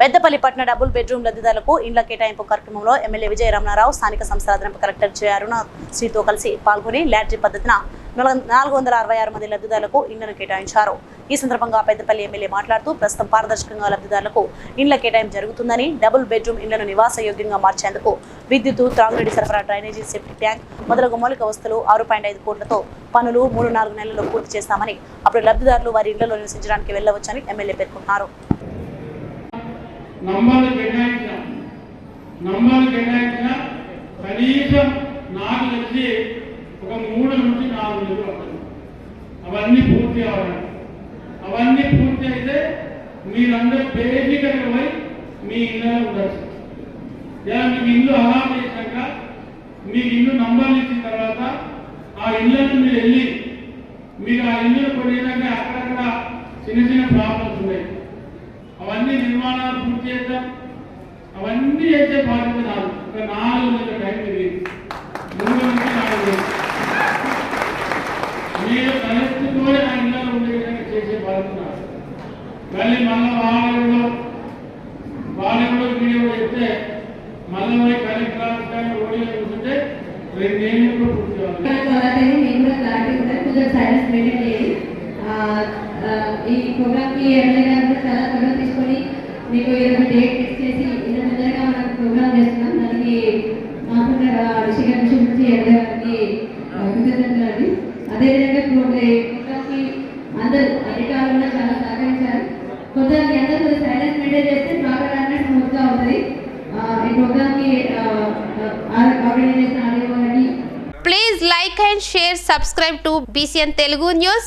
పెద్దపల్లి పట్టణ double bedroom లబ్ధిదారులకు ఇండ్ల కేటాయింపు కార్యక్రమంలో ఎమ్మెల్యే విజయ రమణారావు స్థానిక సంస్థల అదనపు కలెక్టర్ జె అరుణ శ్రీతో కలిసి పాల్గొని లాటరీ పద్ధతిన నాలుగు వందల అరవై ఆరు మంది లబ్ధిదారులకు ఇండ్లను కేటాయించారు. ఈ సందర్భంగా పెద్దపల్లి ఎమ్మెల్యే మాట్లాడుతూ ప్రస్తుతం పారదర్శకంగా లబ్ధిదారులకు ఇండ్ల కేటాయింపు జరుగుతుందని డబుల్ బెడ్రూమ్ ఇండ్లను నివాసయోగ్యంగా మార్చేందుకు విద్యుత్తు త్రాగునీటి సరఫరా డ్రైనేజీ సెప్టిక్ ట్యాంక్ మొదలగు మౌలిక వస్తువులు ఆరు పాయింట్ ఐదు కోట్లతో పనులు మూడు నాలుగు నెలల్లో పూర్తి చేస్తామని అప్పుడు లబ్ధిదారులు వారి ఇళ్ళలో నివసించడానికి వెళ్ళవచ్చని ఎమ్మెల్యే పేర్కొన్నారు. నంబర్లు కేటాయించిన నంబర్లు కేటాయించిన కనీసం నాకు తెలిసి ఒక మూడు నుంచి నాలుగు నెలలు అవుతుంది అవన్నీ పూర్తి అవ్వాలి అవన్నీ పూర్తి అయితే మీరందరూ బేసిక్గా పోయి మీ ఇళ్ళలో ఉండొచ్చు లేదా మీకు ఇల్లు అలా చేశాక మీకు ఇల్లు నంబర్లు ఇచ్చిన తర్వాత ఆ ఇళ్ళను మీరు వెళ్ళి మీరు ఆ ఇల్లు కొనేదాకా అక్కడక్కడ చిన్న చిన్న ప్రాబ్లమ్స్ ఉన్నాయి. అవన్నీ నిర్మాణాలు పూర్తి చేద్దాం అవన్నీ చేసే బాధ్యత నాది ఒక నాలుగు నెలల టైం తెలియదు మూడు నుంచి నాలుగు నెలలు మీరు తలెత్తుకొని ఆ ఇళ్ళలో ఉండే విధంగా చేసే బాధ్యత నాది మళ్ళీ మళ్ళీ వాళ్ళలో వాళ్ళలో వీడియో చెప్తే మళ్ళీ పోయి కలెక్టర్ ఆఫీస్ కానీ ఓడియో కూర్చుంటే రెండేళ్ళు కూడా పూర్తి కావాలి త్వరగానే నేను కూడా క్లారిటీ ఉంటాను కొంచెం సైలెన్స్ మెయింటైన్ చేయండి ఆ, ఆ, ఈ ప్రోగ్రామ్కి ఎమ్మెల్యే గారు చాలా త్వరగా తీసుకొని మీకు ఏదైనా డేట్ ఫిక్స్ చేసి ఇంత తొందరగా మనం ప్రోగ్రామ్ చేస్తున్నాం దానికి మాకు రిషి గారి నుంచి నుంచి ఎమ్మెల్యే గారికి కృతజ్ఞతలు అండి. అదేవిధంగా ప్రోగ్రామ్కి అందరూ అధికారులు కూడా చాలా సహకరించారు. కొంత మీ అందరూ కొంచెం సైలెన్స్ మెయింటైన్ చేస్తే ప్రోగ్రామ్ అనేది స్మూత్గా ఉంటుంది ఈ ప్రోగ్రామ్కి ఆర్గనైజ్ చేసిన ఆడియో గారిని Please like and share, subscribe to BCN Telugu News.